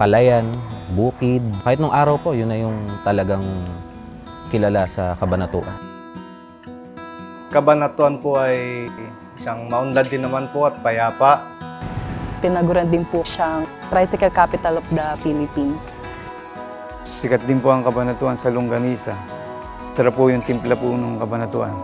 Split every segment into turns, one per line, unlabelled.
palayan, bukid. Kahit nung araw po, yun na yung talagang kilala sa kabanatuan.
Kabanatuan po ay isang maunlad din naman po at payapa.
Tinaguran din po siyang tricycle capital of the Philippines.
Sikat din po ang kabanatuan sa longganisa. Sarap po yung timpla po ng kabanatuan.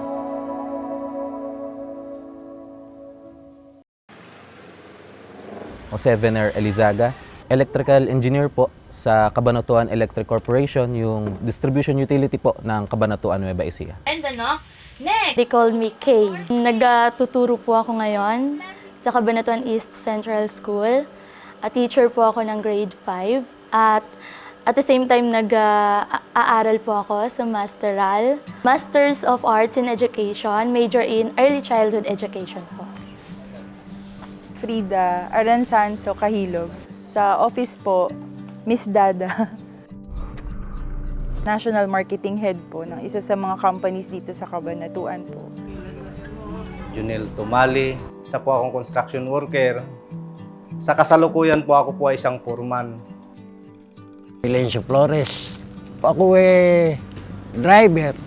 Jose Vener Elizaga, electrical engineer po sa Kabanatuan Electric Corporation, yung distribution utility po ng Kabanatuan Nueva Ecija.
And ano? Next!
They called me Kay. Nagtuturo po ako ngayon sa Cabanatuan East Central School. A teacher po ako ng grade 5. At at the same time, nag-aaral po ako sa Masteral. Masters of Arts in Education, major in Early Childhood Education po.
Frida Aransanso Kahilog. Sa office po, Miss Dada. National Marketing Head po ng isa sa mga companies dito sa Cabanatuan po.
Junel Tumali. Isa po akong construction worker. Sa kasalukuyan po ako po ay isang foreman.
Silencio Flores. Ako eh, driver.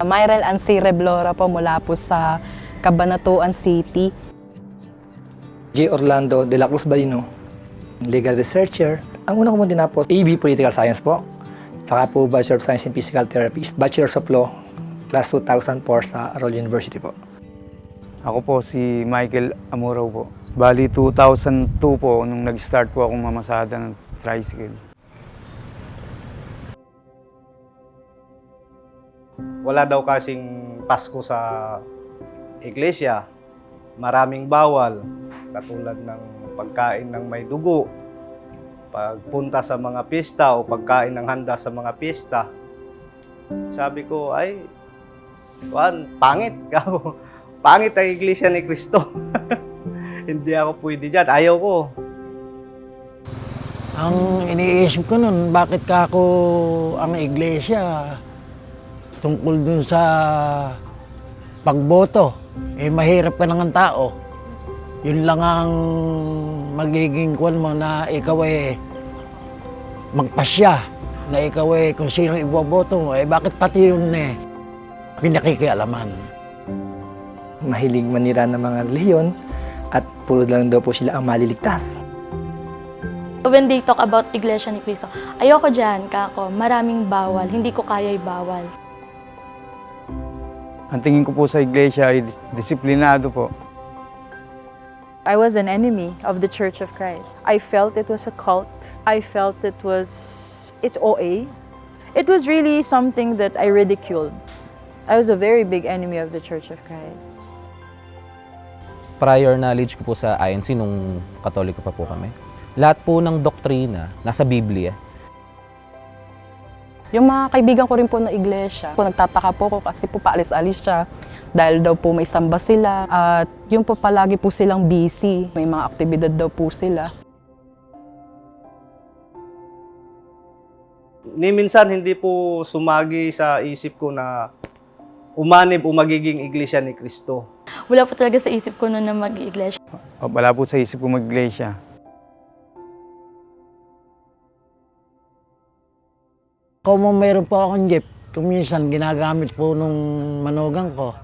Myrel Ansi Reblora po mula po sa Cabanatuan City.
J. Orlando de la Cruz Balino, legal researcher. Ang una ko mong tinapos, AB Political Science po. Saka po Bachelor of Science in Physical Therapy, Bachelor of Law, class 2004 sa Arroyo University po.
Ako po si Michael Amuraw po. Bali 2002 po nung nag-start po akong mamasada ng tricycle.
Wala daw kasing Pasko sa iglesia. Maraming bawal, katulad ng pagkain ng may dugo, pagpunta sa mga pista o pagkain ng handa sa mga pista. Sabi ko, ay, Juan, pangit ka. pangit ang iglesia ni Kristo. Hindi ako pwede dyan. Ayaw ko.
Ang iniisip ko nun, bakit ka ako ang iglesia tungkol dun sa pagboto. Eh, mahirap ka ng tao. Yun lang ang magiging kwan mo na ikaw eh magpasya. Na ikaw eh kung sino iboboto mo. Eh, bakit pati yun eh pinakikialaman.
Mahilig manira ng mga reliyon at puro lang daw po sila ang maliligtas.
When they talk about Iglesia ni Cristo, ayoko dyan, kako, maraming bawal, hindi ko kaya'y bawal.
Ang tingin ko po sa iglesia ay dis- disiplinado po.
I was an enemy of the Church of Christ. I felt it was a cult. I felt it was, it's OA. It was really something that I ridiculed. I was a very big enemy of the Church of Christ.
Prior knowledge ko po sa INC nung katoliko pa po kami. Lahat po ng doktrina nasa Biblia.
Yung mga kaibigan ko rin po na iglesia, po nagtataka po ko kasi po paalis-alis siya dahil daw po may samba sila at yung po palagi po silang busy. May mga aktibidad daw po sila.
Ni minsan hindi po sumagi sa isip ko na umanib o magiging iglesia ni Kristo.
Wala po talaga sa isip ko noon na mag-iglesia.
Wala po sa isip ko mag-iglesia.
Kung mo mayroon po akong jeep, kung minsan ginagamit po nung manugang ko,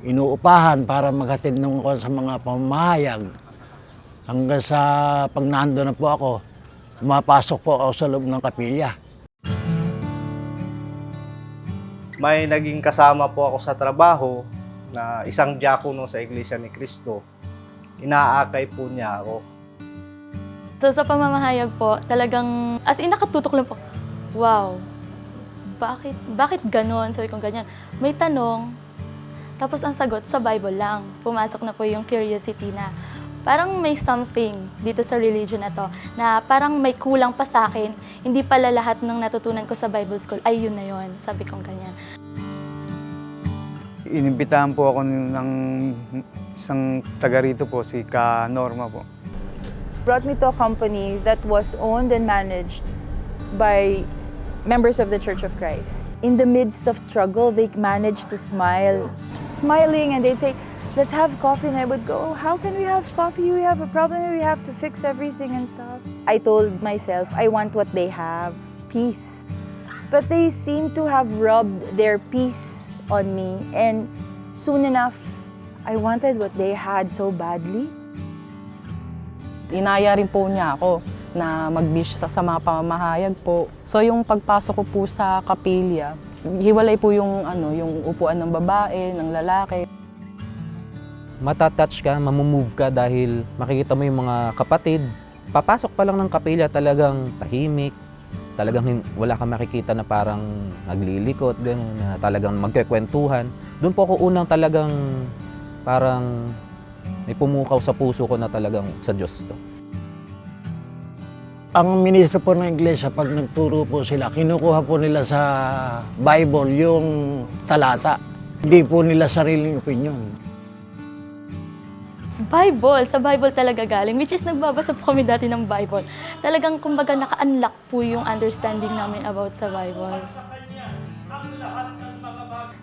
inuupahan para maghatid nung ko sa mga pamahayag. Hanggang sa pag nando na po ako, pumapasok po ako sa loob ng kapilya.
May naging kasama po ako sa trabaho na isang diakono sa iglesia ni Kristo. Inaakay po niya ako.
So sa pamamahayag po, talagang, as in nakatutok lang po, wow, bakit, bakit ganon? Sabi ko ganyan. May tanong, tapos ang sagot sa Bible lang. Pumasok na po yung curiosity na parang may something dito sa religion na to na parang may kulang pa sa akin. Hindi pala lahat ng natutunan ko sa Bible school ay yun na yun. Sabi kong ganyan.
Inimbitahan po ako ng isang taga rito po, si Ka Norma po.
Brought me to a company that was owned and managed by members of the Church of Christ. In the midst of struggle, they managed to smile. Smiling, and they'd say, let's have coffee. And I would go, how can we have coffee? We have a problem. We have to fix everything and stuff. I told myself, I want what they have peace. But they seem to have rubbed their peace on me. And soon enough, I wanted what they had so badly.
Inaya rin po niya ako na magbisyo sa, sa mga pamamahayag po. So yung pagpasok ko po sa kapilya, hiwalay po yung ano, yung upuan ng babae, ng lalaki.
Matatouch ka, mamumove ka dahil makikita mo yung mga kapatid. Papasok pa lang ng kapilya talagang tahimik, talagang wala kang makikita na parang naglilikot, gano'n, na talagang magkikwentuhan. Doon po ako unang talagang parang may pumukaw sa puso ko na talagang sa Diyos to.
Ang ministro po ng iglesia, pag nagturo po sila, kinukuha po nila sa Bible yung talata. Hindi po nila sariling opinion.
Bible, sa Bible talaga galing, which is nagbabasa po kami dati ng Bible. Talagang kumbaga naka-unlock po yung understanding namin about sa Bible.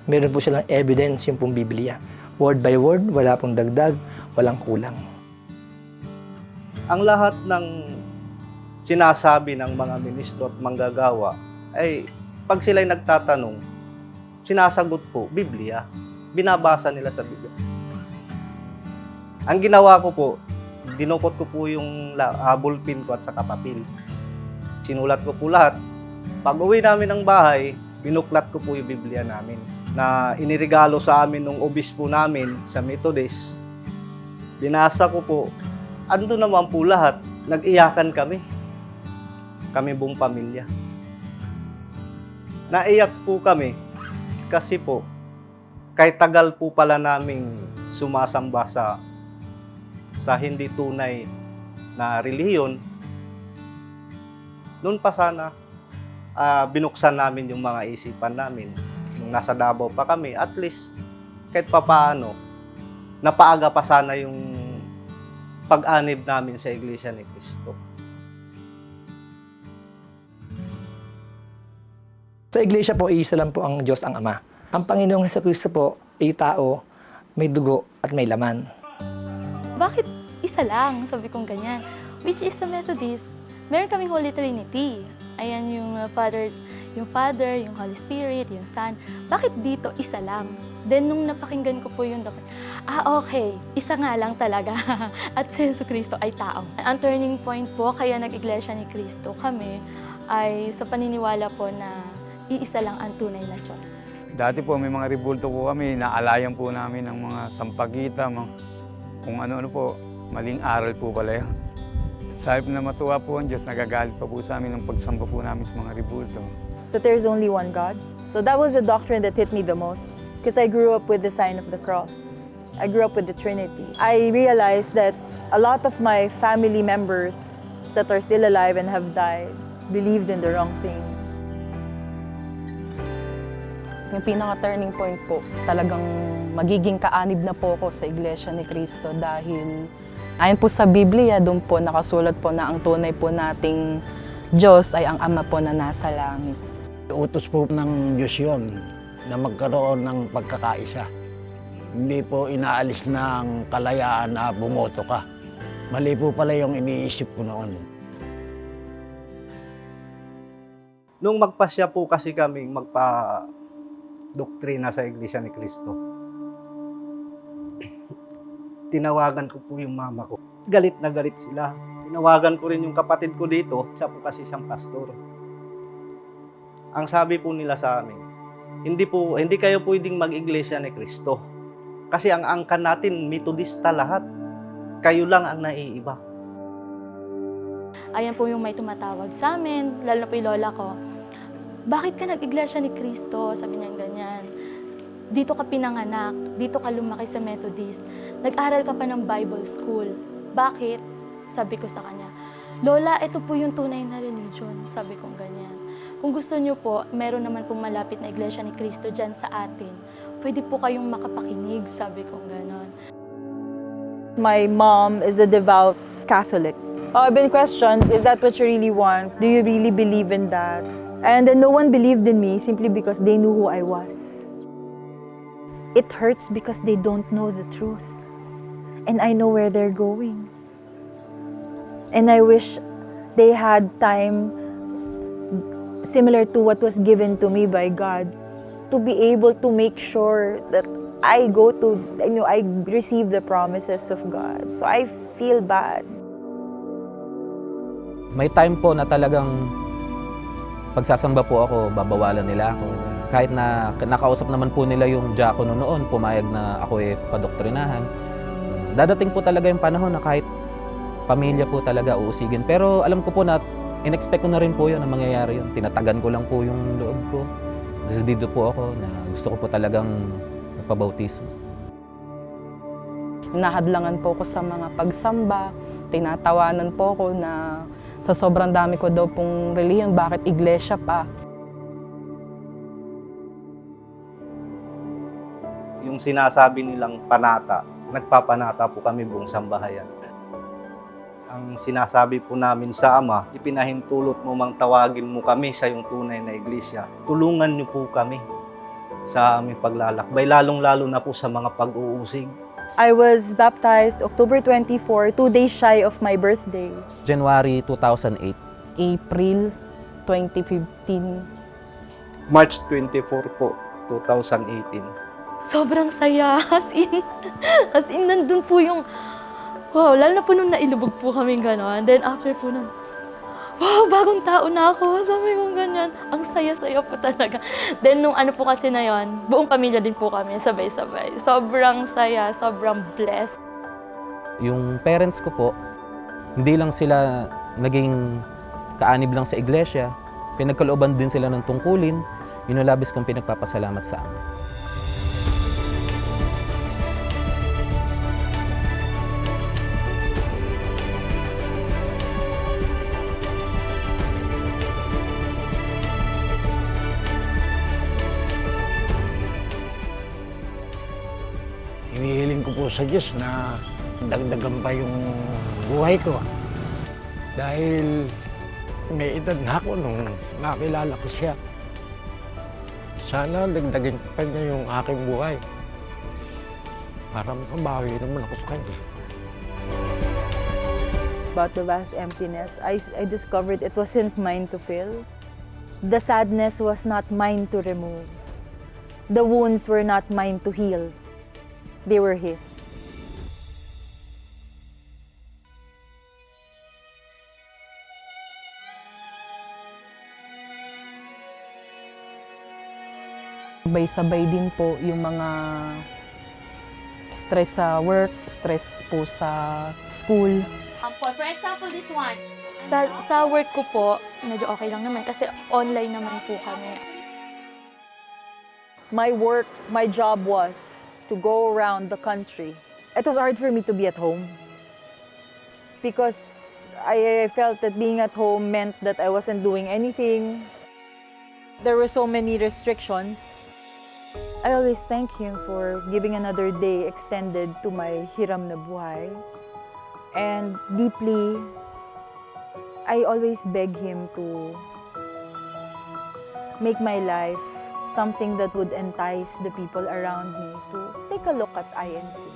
Meron po silang evidence yung pong Biblia. Word by word, wala pong dagdag, walang kulang.
Ang lahat ng sinasabi ng mga ministro at manggagawa ay pag sila'y nagtatanong, sinasagot po, Biblia. Binabasa nila sa Biblia. Ang ginawa ko po, dinukot ko po yung ah, ballpen ko at saka papel. Sinulat ko po lahat. Pag uwi namin ng bahay, binuklat ko po yung Biblia namin na inirigalo sa amin nung obispo namin sa Methodist. Binasa ko po, ando naman po lahat, nag-iyakan kami. Kami buong pamilya. Naiyak po kami kasi po, kahit tagal po pala naming sumasamba sa sa hindi tunay na relihiyon, noon pa sana ah, binuksan namin yung mga isipan namin. Nung nasa Davao pa kami, at least kahit papaano, napaaga pa sana yung pag-anib namin sa Iglesia ni Cristo.
Sa iglesia po, iisa lang po ang Diyos ang Ama. Ang Panginoong Heso Kristo po ay tao, may dugo at may laman.
Bakit isa lang? Sabi kong ganyan. Which is sa Methodist, meron kaming Holy Trinity. Ayan yung uh, Father, yung Father, yung Holy Spirit, yung Son. Bakit dito isa lang? Then nung napakinggan ko po yung doctor, ah okay, isa nga lang talaga. At si Yesu Cristo ay tao. Ang turning point po, kaya nag-iglesia ni Cristo kami, ay sa paniniwala po na iisa lang ang tunay na Diyos.
Dati po may mga ribulto po kami, naalayan po namin ng mga sampagita, mga, kung ano-ano po, maling aral po pala yun. Sabi na matuwa po ang Diyos, nagagalit pa po sa amin ng pagsamba po namin sa mga ribulto.
that there's only one God. So that was the doctrine that hit me the most because I grew up with the sign of the cross. I grew up with the Trinity. I realized that a lot of my family members that are still alive and have died believed in the wrong thing.
Yung pinaka-turning point po, talagang magiging kaanib na po ako sa Iglesia ni Cristo dahil ayon po sa Biblia, doon po nakasulat po na ang tunay po nating Diyos ay ang Ama po na nasa langit.
Utos po ng Diyos yun na magkaroon ng pagkakaisa. Hindi po inaalis ng kalayaan na bumoto ka. Mali po pala yung iniisip ko noon.
Nung magpasya po kasi kaming magpa doktrina sa Iglesia ni Cristo, tinawagan ko po yung mama ko. Galit na galit sila. Tinawagan ko rin yung kapatid ko dito, isa po kasi siyang pastor. Ang sabi po nila sa amin, hindi po hindi kayo pwedeng mag-iglesia ni Cristo. Kasi ang angkan natin metodista lahat. Kayo lang ang naiiba.
Ayan po yung may tumatawag sa amin, lalo na po yung lola ko. Bakit ka nag-iglesia ni Kristo? Sabi niya ganyan. Dito ka pinanganak, dito ka lumaki sa Methodist, nag-aral ka pa ng Bible school. Bakit? Sabi ko sa kanya, Lola, ito po yung tunay na religion. Sabi ko ganyan. Kung gusto niyo po, meron naman pong malapit na iglesia ni Kristo dyan sa atin. Pwede po kayong makapakinig, sabi ko ganon.
My mom is a devout Catholic. Oh, I've been questioned, is that what you really want? Do you really believe in that? And then no one believed in me simply because they knew who I was. it hurts because they don't know the truth. And I know where they're going. And I wish they had time similar to what was given to me by God to be able to make sure that I go to, you know, I receive the promises of God. So I feel bad.
May time po na talagang pagsasamba po ako, babawalan nila ako. Kahit na nakausap naman po nila yung diakono noon, pumayag na ako eh padoktrinahan. Dadating po talaga yung panahon na kahit pamilya po talaga uusigin. Pero alam ko po na in-expect ko na rin po yun na mangyayari yun. Tinatagan ko lang po yung loob ko. Decidido po ako na gusto ko po talagang magpabautismo.
Nahadlangan po ko sa mga pagsamba, tinatawanan po ko na sa sobrang dami ko daw pong reliyon, bakit iglesia pa?
Yung sinasabi nilang panata, nagpapanata po kami buong sambahayan. Ang sinasabi po namin sa Ama, ipinahintulot mo mang tawagin mo kami sa yung tunay na iglesia. Tulungan niyo po kami sa aming paglalakbay, lalong-lalo na po sa mga pag-uusig.
I was baptized October 24, two days shy of my birthday.
January 2008,
April 2015,
March 24 po, 2018.
Sobrang saya. As in, as in, nandun po yung, wow, lalo na po nung nailubog po kami gano'n. Then after po nun, wow, bagong tao na ako. Sabi ko ganyan. Ang saya-saya po talaga. Then nung ano po kasi na yon, buong pamilya din po kami, sabay-sabay. Sobrang saya, sobrang blessed.
yung parents ko po, hindi lang sila naging kaanib lang sa iglesia, pinagkalooban din sila ng tungkulin, yun ang labis kong pinagpapasalamat sa amin.
Sa Diyos na dagdagan pa yung buhay ko. Dahil may edad na ako nung nakilala ko siya. Sana dagdagin pa niya yung aking buhay. Para makabawi naman ako sa kanya.
About the vast emptiness, I, I discovered it wasn't mine to fill. The sadness was not mine to remove. The wounds were not mine to heal. They were His.
sabay-sabay din po yung mga stress sa work, stress po sa school.
Um, for, for example, this one.
Sa, sa work ko po, medyo okay lang naman kasi online naman po kami.
My work, my job was to go around the country. It was hard for me to be at home because I, felt that being at home meant that I wasn't doing anything. There were so many restrictions. I always thank him for giving another day extended to my hiram na. And deeply, I always beg him to make my life something that would entice the people around me to take a look at INC.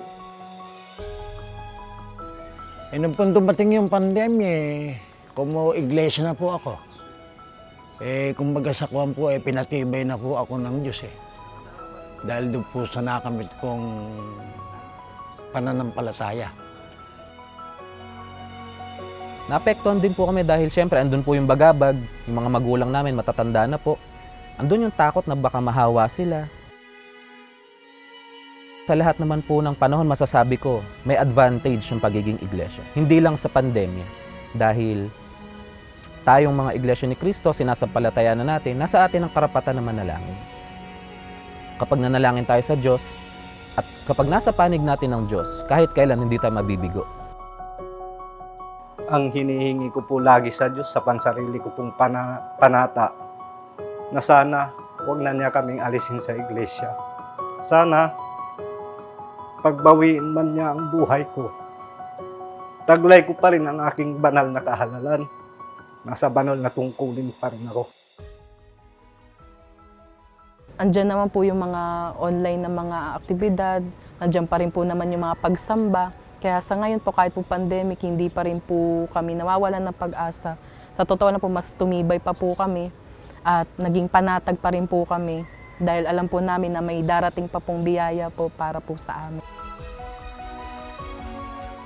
Eh, nung po dumating yung pandemya, eh, kumo iglesia na po ako. Eh, kumbaga sa kuwan po, eh, pinatibay na po ako ng Diyos eh. Dahil doon po sa nakamit kong pananampalataya.
Naapektuhan din po kami dahil syempre andun po yung bagabag, yung mga magulang namin matatanda na po. Andun yung takot na baka mahawa sila. Sa lahat naman po ng panahon masasabi ko, may advantage yung pagiging iglesia. Hindi lang sa pandemya. Dahil tayong mga iglesia ni Kristo, sinasampalataya na natin, nasa atin ang karapatan na manalangin. Kapag nanalangin tayo sa Diyos, at kapag nasa panig natin ng Diyos, kahit kailan hindi tayo mabibigo.
Ang hinihingi ko po lagi sa Diyos sa pansarili ko pong pana- panata na sana huwag na niya kaming alisin sa iglesia. Sana pagbawiin man niya ang buhay ko. Taglay ko pa rin ang aking banal na kahalalan. Nasa banal na tungkulin pa rin ako.
Andyan naman po yung mga online na mga aktibidad, andyan pa rin po naman yung mga pagsamba. Kaya sa ngayon po kahit po pandemic, hindi pa rin po kami nawawalan ng pag-asa. Sa totoo na po, mas tumibay pa po kami at naging panatag pa rin po kami dahil alam po namin na may darating pa pong biyaya po para po sa amin.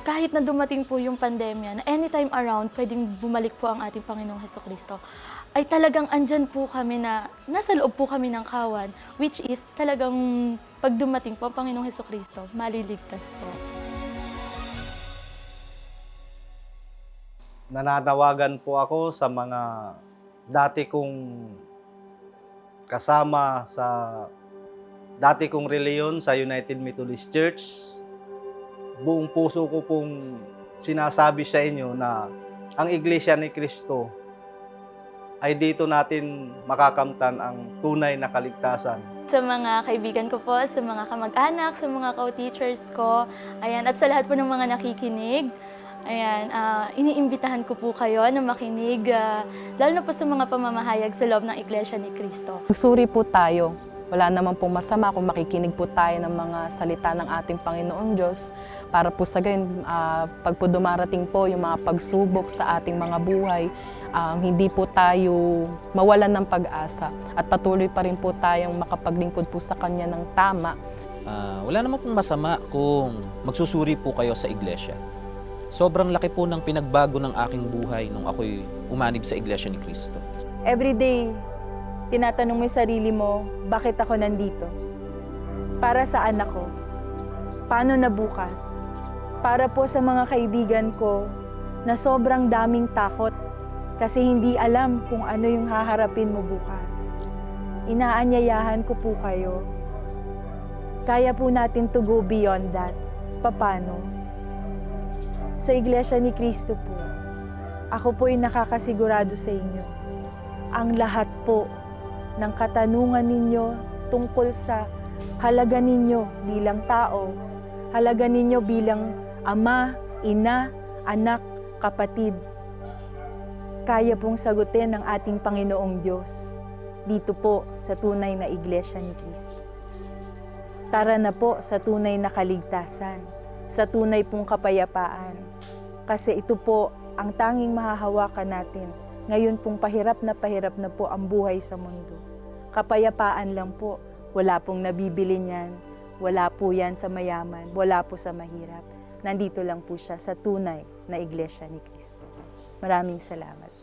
kahit na dumating po yung pandemya, na anytime around, pwedeng bumalik po ang ating Panginoong Heso Kristo, ay talagang andyan po kami na, nasa loob po kami ng kawan, which is talagang pag dumating po ang Panginoong Heso Kristo, maliligtas po.
nananawagan po ako sa mga dati kong kasama sa dati kong reliyon sa United Methodist Church. Buong puso ko pong sinasabi sa inyo na ang Iglesia ni Kristo ay dito natin makakamtan ang tunay na kaligtasan.
Sa mga kaibigan ko po, sa mga kamag-anak, sa mga co-teachers ko, ayan, at sa lahat po ng mga nakikinig, ayan, ah, iniimbitahan ko po kayo na makinig, ah, lalo na po sa mga pamamahayag sa loob ng Iglesia ni Kristo.
Magsuri po tayo. Wala naman pong masama kung makikinig po tayo ng mga salita ng ating Panginoong Diyos para po sa gayon, ah, pag po dumarating po yung mga pagsubok sa ating mga buhay, um, hindi po tayo mawalan ng pag-asa at patuloy pa rin po tayong makapaglingkod po sa Kanya ng tama
Ah, wala naman pong masama kung magsusuri po kayo sa iglesia. Sobrang laki po ng pinagbago ng aking buhay nung ako'y umanib sa iglesia ni Kristo.
Every day, tinatanong mo yung sarili mo, bakit ako nandito? Para saan ako? Paano na bukas? Para po sa mga kaibigan ko na sobrang daming takot kasi hindi alam kung ano yung haharapin mo bukas. Inaanyayahan ko po kayo. Kaya po natin to go beyond that. Papano? Sa Iglesia ni Kristo po, ako po'y nakakasigurado sa inyo ang lahat po ng katanungan ninyo tungkol sa halaga ninyo bilang tao, halaga ninyo bilang ama, ina, anak, kapatid. Kaya pong sagutin ng ating Panginoong Diyos dito po sa tunay na Iglesia ni Cristo. Tara na po sa tunay na kaligtasan, sa tunay pong kapayapaan. Kasi ito po ang tanging mahahawakan natin ngayon pong pahirap na pahirap na po ang buhay sa mundo. Kapayapaan lang po. Wala pong nabibili niyan. Wala po yan sa mayaman. Wala po sa mahirap. Nandito lang po siya sa tunay na Iglesia ni Cristo. Maraming salamat.